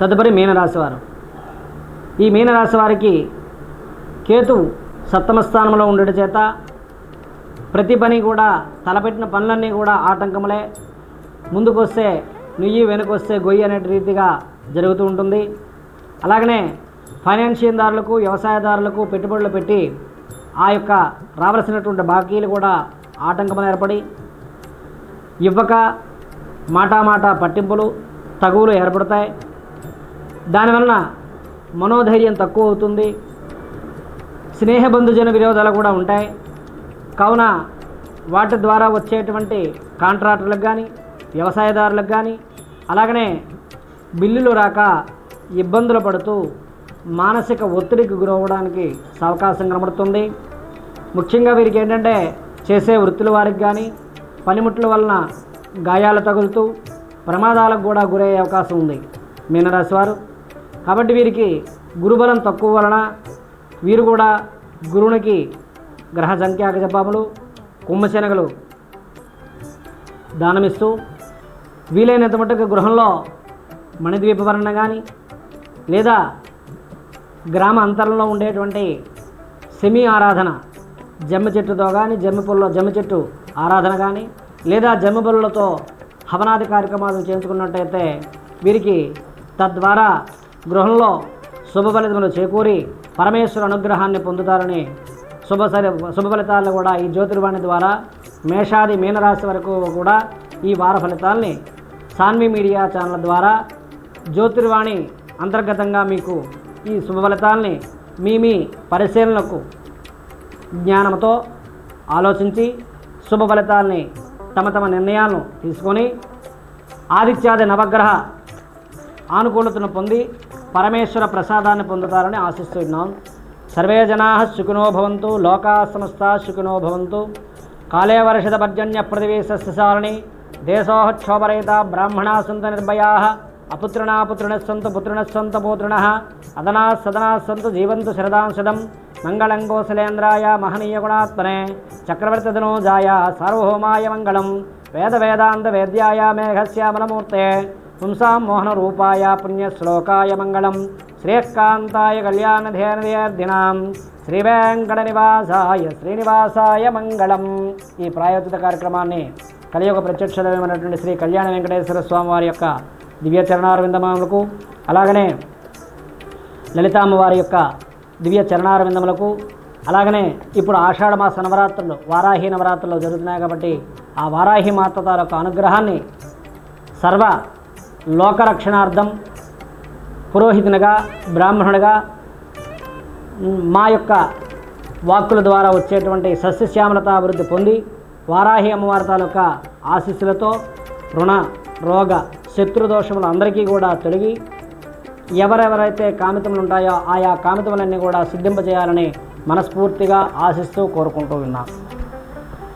తదుపరి మీనరాశివారు. ఈ మీనరాశి వారికి కేతువు సప్తమ స్థానంలో ఉండడం చేత ప్రతి పని కూడా తలపెట్టిన పనులన్నీ కూడా ఆటంకములే. ముందుకొస్తే నుయ్యి వెనుకొస్తే గొయ్యి అనే రీతిగా జరుగుతూ ఉంటుంది. అలాగనే ఫైనాన్షియల్దారులకు వ్యవసాయదారులకు పెట్టుబడులు పెట్టి ఆ యొక్క రావాల్సినటువంటి బాకీలు కూడా ఆటంకములు ఏర్పడి ఇవ్వక మాటామాట పట్టింపులు తగువులు ఏర్పడతాయి. దానివలన మనోధైర్యం తక్కువ అవుతుంది. స్నేహబంధుజన విరోధాలు కూడా ఉంటాయి. కావున వాటి ద్వారా వచ్చేటువంటి కాంట్రాక్టర్లకు కానీ వ్యవసాయదారులకు కానీ అలాగనే బిల్లులు రాక ఇబ్బందులు పడుతూ మానసిక ఒత్తిడికి గురవడానికి అవకాశం కనబడుతుంది. ముఖ్యంగా వీరికి ఏంటంటే చేసే వృత్తుల వారికి కానీ పనిముట్ల వలన గాయాలు తగులుతూ ప్రమాదాలకు కూడా గురయ్యే అవకాశం ఉంది. మీనరాశి వారు కాబట్టి వీరికి గురుబలం తక్కువ వలన వీరు కూడా గురువునికి గ్రహ సంఖ్యాక జపాములు కుమ్మశనగలు దానమిస్తూ వీలైనంత మటుకు గృహంలో మణిద్వీపవర్ణ కానీ లేదా గ్రామ అంతరంలో ఉండేటువంటి సెమీ ఆరాధన జమ్మి చెట్టుతో కానీ జమ్మి పొల్లో జమ్మి చెట్టు ఆరాధన కానీ లేదా జమ్మి పొల్లతో హవనాది కార్యక్రమాలు చేయించుకున్నట్టయితే వీరికి తద్వారా గృహంలో శుభ ఫలితములు చేకూరి పరమేశ్వర అనుగ్రహాన్ని పొందుతారని శుభ శుభ ఫలితాలను కూడా ఈ జ్యోతిర్వాణి ద్వారా మేషాది మీనరాశి వరకు కూడా ఈ వార ఫలితాల్ని సాన్వి మీడియా ఛానల్ ద్వారా జ్యోతిర్వాణి అంతర్గతంగా మీకు ఈ శుభ ఫలితాల్ని మీ మీ పరిశీలనకు జ్ఞానంతో ఆలోచించి శుభ ఫలితాల్ని తమ తమ నిర్ణయాలను తీసుకొని ఆదిత్యాది నవగ్రహ ఆనుకూలతను పొంది పరమేశ్వర ప్రసాదాన్ని పొందుతారని ఆశిస్తున్నాం సర్వే జనా సుఖినో భవంతు లోకా సమస్త సుఖినో భవంతు. కాలే వర్షద పర్జన్య పృథివీ సస్యశాలిని దేశోక్షోభరహిత బ్రాహ్మణా సంత నిర్భయా అపుత్రిణా పుత్రిణ సంతు పుత్రిణ సంత పుత్రిణ అదనా సదనా సంతు జీవంతు శరదాంశదం మంగళం కోసలేంద్రాయ మహనీయ గుణాత్మనే చక్రవర్తి ధనోజాయ సార్వభౌమాయ మంగళం వేద వేదాంత వేద్యాయ మేఘశ్యామలమూర్తే పుంసాం మోహన రూపాయ పుణ్యశ్లోకాయ మంగళం. శ్రేయకాంతాయ కళ్యాణధేనవేర్ధినాం శ్రీ వెంకట నివాసాయ శ్రీనివాసాయ మంగళం. ఈ ప్రాయోజిత కార్యక్రమాన్ని కలియుగ ప్రత్యక్ష దైవమైనటువంటి శ్రీ కళ్యాణ వెంకటేశ్వర స్వామి వారి యొక్క దివ్య చరణారవిందములకు అలాగనే లలితామ్మ వారి యొక్క దివ్య చరణారవిందములకు అలాగనే ఇప్పుడు ఆషాఢ మాస నవరాత్రులు వారాహి నవరాత్రులు జరుగుతున్నాయి కాబట్టి ఆ వారాహి మాత తాలూకు అనుగ్రహాన్ని సర్వ లోకరక్షణార్థం పురోహితునిగా బ్రాహ్మణుడిగా మా యొక్క వాక్కుల ద్వారా వచ్చేటువంటి సస్యశ్యామలత అభివృద్ధి పొంది వారాహి అమ్మవారి తాలూకా ఆశీస్సులతో రుణ రోగ శత్రుదోషములు అందరికీ కూడా తొలగి ఎవరెవరైతే కామితములు ఉంటాయో ఆయా కామితములన్నీ కూడా సిద్ధింపజేయాలని మనస్ఫూర్తిగా ఆశిస్తూ కోరుకుంటూ ఉన్నాం